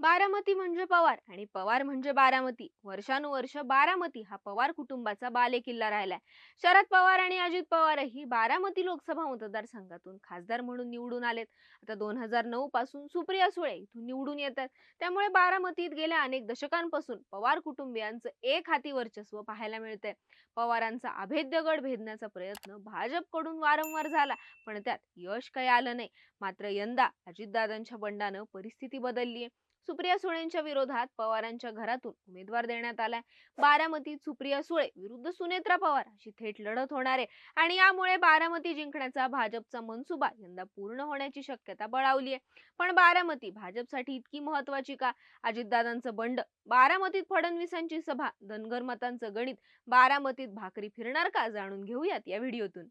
बारामती म्हणजे पवार आणि पवार म्हणजे बारामती. वर्षानुवर्ष बारामती हा पवार कुटुंबाचा बालेकिल्ला राहिलाय. शरद पवार आणि अजित पवारही बारामती लोकसभा मतदारसंघातून खासदार म्हणून निवडून आलेत. आता दोन हजार नऊ पासून सुप्रिया सुळे इथून निवडून येतात. त्यामुळे बारामतीत गेल्या अनेक दशकांपासून पवार कुटुंबियांचं एक हाती वर्चस्व पाहायला मिळतंय. पवारांचा अभेद्य गड भेदण्याचा प्रयत्न भाजपकडून वारंवार झाला पण त्यात यश काही आलं नाही. मात्र यंदा अजितदादांच्या बंडानं परिस्थिती बदलली आहे सुप्रिया सुळेंच्या विरोधात पवारांच्या घरातून उमेदवार देण्यात आलाय. बारामतीत सुप्रिया सुळे विरुद्ध सुनेत्रा पवार अशी थेट लढत होणार आहे. आणि यामुळे बारामती जिंकण्याचा भाजपचा मनसुबा यंदा पूर्ण होण्याची शक्यता बळावली आहे. पण बारामती भाजपसाठी इतकी महत्वाची का? अजितदादांचं बंड बारामतीत फडणवीसांची सभा धनगर मतांचं गणित बारामतीत भाकरी फिरणार का? जाणून घेऊयात या व्हिडिओतून.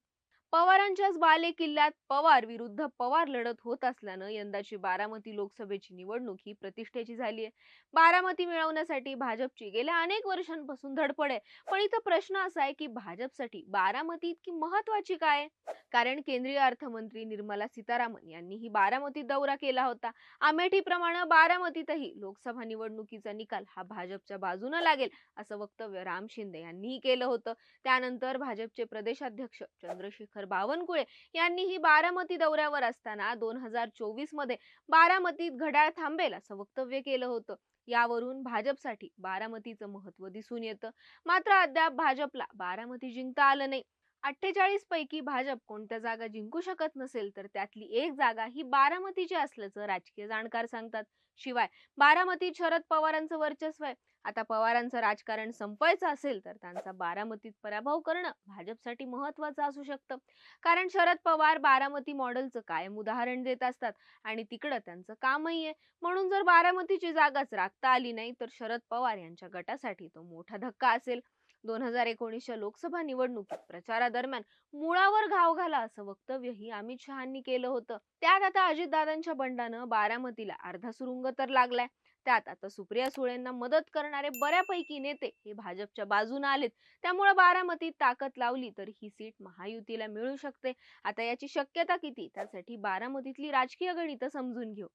पवारांच्याच बाले किल्ल्यात पवार विरुद्ध पवार लढत होत असल्यानं यंदाची बारामती लोकसभेची निवडणूक ही प्रतिष्ठेची झाली आहे. बारामती मिळवण्यासाठी भाजपची गेल्या अनेक वर्षांपासून धडपड आहे. पण इथं प्रश्न असा आहे की भाजपसाठी बारामती इतकी महत्वाची काय आहे? कारण केंद्रीय अर्थमंत्री निर्मला सीतारामन यांनीही बारामतीत दौरा केला होता. अमेठीप्रमाणे बारामतीतही लोकसभा निवडणुकीचा निकाल हा भाजपच्या बाजूने लागेल असं वक्तव्य राम शिंदे यांनीही केलं होतं. त्यानंतर भाजपचे प्रदेशाध्यक्ष चंद्रशेखर बावनकुळे यांनीही बारामती दौऱ्यावर असताना दोन हजार चोवीसमध्ये बारामतीत घड्याळ थांबेल असं वक्तव्य केलं होतं. यावरून भाजपसाठी बारामतीचं महत्त्व दिसून येतं. मात्र अद्याप भाजपला बारामती जिंकता आलं नाही. अठ्ठेचाळीस पैकी भाजप कोणत्या जागा जिंकू शकत नसेल तर त्यातली एक जागा ही बारामतीची असल्याचं राजकीय जाणकार सांगतात. शिवाय बारामतीत शरद पवारांचं वर्चस्व आहे. आता पवारांचं राजकारण संपवायचं असेल तर त्यांचा बारामतीत पराभव करणं भाजपसाठी महत्वाचं असू शकतं. कारण शरद पवार बारामती मॉडेलचं कायम उदाहरण देत असतात आणि तिकडं त्यांचं कामही आहे. म्हणून जर बारामतीची जागाच राखता आली नाही तर शरद पवार यांच्या गटासाठी तो मोठा धक्का असेल. दोन हजार एकोणीसच्या लोकसभा निवडणुकीत प्रचारादरम्यान मुळावर घाव घाला असं वक्तव्यही अमित शहांनी केलं होतं. त्यात आता अजितदादांच्या बंडानं बारामतीला अर्धा सुरुंग तर लागलाय. त्यात आता सुप्रिया सुळेंना मदत करणारे बऱ्यापैकी नेते हे भाजपच्या बाजूने आलेत. त्यामुळे बारामतीत ताकद लावली तर ही सीट महायुतीला मिळू शकते. आता याची शक्यता किती? त्यासाठी बारामतीतली राजकीय गणितं समजून घेऊ.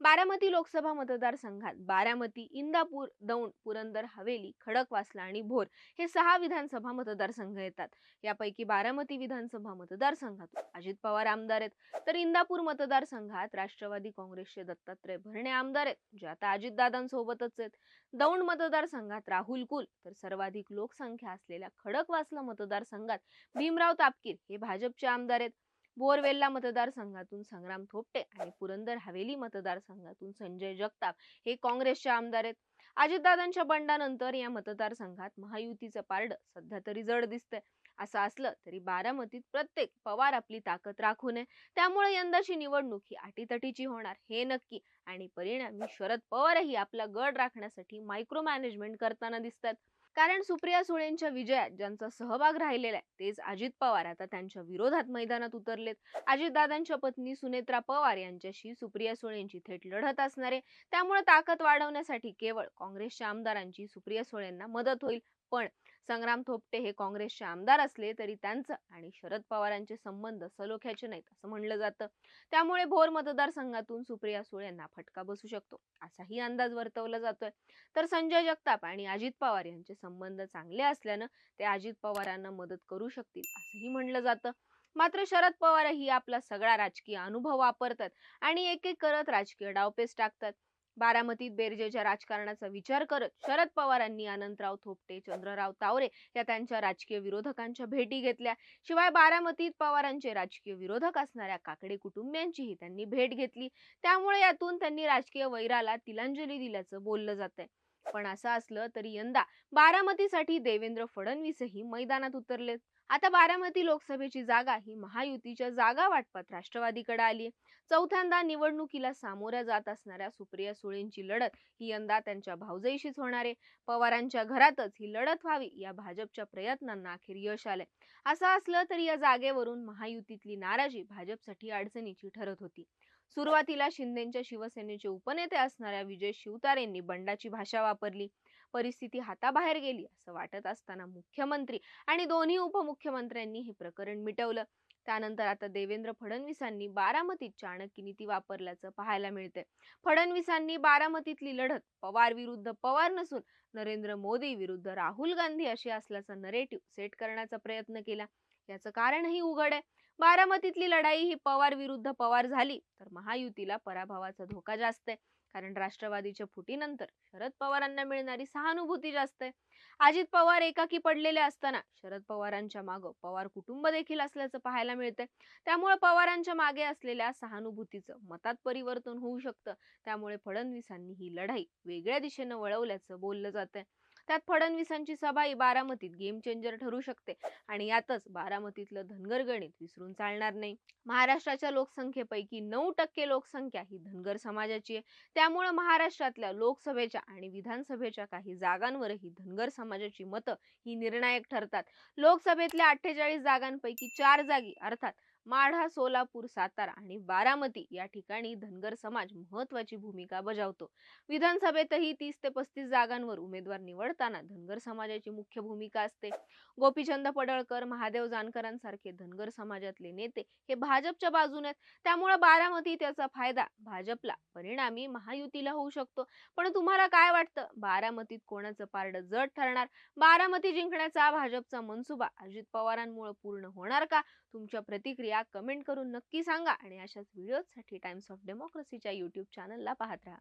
बारामती लोकसभा मतदारसंघात बारामती इंदापूर दौंड पुरंदर हवेली खडकवासला आणि भोर हे सहा विधानसभा मतदारसंघ येतात. यापैकी बारामती विधानसभा मतदारसंघातून अजित पवार आमदार आहेत. तर इंदापूर मतदारसंघात राष्ट्रवादी काँग्रेसचे दत्तात्रय भरणे आमदार आहेत जे आता अजितदादांसोबतच आहेत. दौंड मतदारसंघात राहुल कुल तर सर्वाधिक लोकसंख्या असलेल्या खडकवासला मतदारसंघात भीमराव तापकीर हे भाजपचे आमदार आहेत. बोरवेल्ला मतदारसंघातून संग्राम थोपटे आणि पुरंदर हवेली मतदारसंघातून संजय जगताप हे काँग्रेसचे आमदार आहेत. अजितदादांच्या बंडानंतर या मतदारसंघात महायुतीचं पारड सध्या तरी जड दिसतंय. असं असलं तरी बारामतीत प्रत्येक पवार आपली ताकद राखू नये त्यामुळे यंदाची निवडणूक ही अटीतटीची होणार हे नक्की. आणि परिणामी शरद पवारही आपला गड राखण्यासाठी मायक्रो मॅनेजमेंट करताना दिसतात. कारण सुप्रिया सुळेंच्या विजयात ज्यांचा सहभाग राहिलेला आहे तेच अजित पवार. आता त्यांच्या विरोधात मैदानात उतरलेत. अजितदादांच्या पत्नी सुनेत्रा पवार यांच्याशी सुप्रिया सुळेंची थेट लढत असणार आहे. त्यामुळे ताकद वाढवण्यासाठी केवळ काँग्रेसच्या आमदारांची सुप्रिया सुळेंना मदत होईल. पण संग्राम थोपटे हे काँग्रेसचे आमदार असले तरी त्यांचं आणि शरद पवारांचे संबंध सलोख्याचे नाहीत असं म्हणलं जातं. त्यामुळे भोर मतदारसंघातून सुप्रिया सुळे यांना फटका बसू शकतो असाही अंदाज वर्तवला जातोय. तर संजय जगताप आणि अजित पवार यांचे संबंध चांगले असल्यानं ते अजित पवारांना मदत करू शकतील असंही म्हणलं जातं. मात्र शरद पवारही आपला सगळा राजकीय अनुभव वापरतात आणि एक एक करत राजकीय डावपेच टाकतात. बारामतीत बेरजेच्या राजकारणाचा विचार करत शरद पवारांनी अनंतराव थोपटे चंद्रराव तावरे या त्यांच्या राजकीय विरोधकांच्या भेटी घेतल्या. शिवाय बारामतीत पवारांचे राजकीय विरोधक असणाऱ्या काकडे कुटुंबियांचीही त्यांनी भेट घेतली. त्यामुळे यातून त्यांनी राजकीय वैराला तिलांजली दिल्याचं बोललं जातंय. पण असं असलं तरी यंदा बारामतीसाठी देवेंद्र फडणवीसही मैदानात उतरलेत. आता बारामती लोकसभेची जागा ही महायुतीच्या जागा वाटपात राष्ट्रवादीकडे आली चौथ्यांदा निवडणुकीला सामोऱ्या जात असणाऱ्या सुप्रिया सुळेंची लढत ही यंदा त्यांच्या भावजईशीच होणार आहे. पवारांच्या घरातच ही लढत व्हावी या भाजपच्या प्रयत्नांना अखेर यश आलंय. असं असलं तरी या जागेवरून महायुतीतली नाराजी भाजपसाठी अडचणीची ठरत होती. सुरुवातीला शिंदेच्या शिवसेनेचे उपनेते असणाऱ्या विजय शिवतारेंनी बंडाची भाषा वापरली. परिस्थिती हाताबाहेर गेली असं वाटत असताना मुख्यमंत्री आणि दोन्ही उपमुख्यमंत्र्यांनी हे प्रकरण मिटवलं. त्यानंतर आता देवेंद्र फडणवीसांनी बारामतीत चाणक्य नीती वापरल्याचं पाहायला मिळते फडणवीसांनी बारामतीतली लढत पवार विरुद्ध पवार नसून नरेंद्र मोदी विरुद्ध राहुल गांधी अशी असल्याचा नरेटिव्ह सेट करण्याचा प्रयत्न केला. याचं कारणही उघड आहे. बारामतीतली लढाई ही पवार विरुद्ध पवार झाली तर महायुतीला पराभवाचा धोका जास्त आहे. कारण राष्ट्रवादीच्या फुटीनंतर शरद पवारांना मिळणारी सहानुभूती जास्त आहे. अजित पवार एकाकी पडलेले असताना शरद पवारांच्या मागं पवार कुटुंब देखील असल्याचं पाहायला मिळतंय. त्यामुळे पवारांच्या मागे असलेल्या सहानुभूतीचं मतात परिवर्तन होऊ शकतं. त्यामुळे फडणवीसांनी ही लढाई वेगळ्या दिशेनं वळवल्याचं बोललं जातंय. त्यात फडणवीसांची सभा ही बारामतीत गेम चेंजर ठरू शकते. आणि यातच बारामतीतलं धनगर गणित विसरून चालणार नाही. महाराष्ट्राच्या लोकसंख्येपैकी नऊ टक्के लोकसंख्या ही धनगर समाजाची आहे. त्यामुळे महाराष्ट्रातल्या लोकसभेच्या आणि विधानसभेच्या काही जागांवरही धनगर समाजाची मतं ही निर्णायक ठरतात. लोकसभेतल्या अठ्ठेचाळीस जागांपैकी चार जागी अर्थात माढा सोलापूर सातारा आणि बारामती या ठिकाणी धनगर समाज महत्वाची भूमिका बजावतो. विधानसभेतही तीस ते पस्तीस जागांवर उमेदवार निवडताना धनगर समाजाची मुख्य भूमिका असते. गोपीचंद पडळकर महादेव जानकरांसारखे धनगर समाजातले नेते हे भाजपच्या बाजूने आहेत. त्यामुळे बारामती त्याचा फायदा भाजपला परिणामी महायुतीला होऊ शकतो. पण तुम्हाला काय वाटतं? बारामतीत कोणाचं पारड जड ठरणार? बारामती जिंकण्याचा भाजपचा मनसुबा अजित पवारांमुळे पूर्ण होणार का? तुमच्या प्रतिक्रिया कमेंट करून नक्की सांगा आणि अशाच व्हिडिओसाठी टाइम्स ऑफ डेमोक्रेसीच्या युट्यूब चॅनलला पाहत राहा.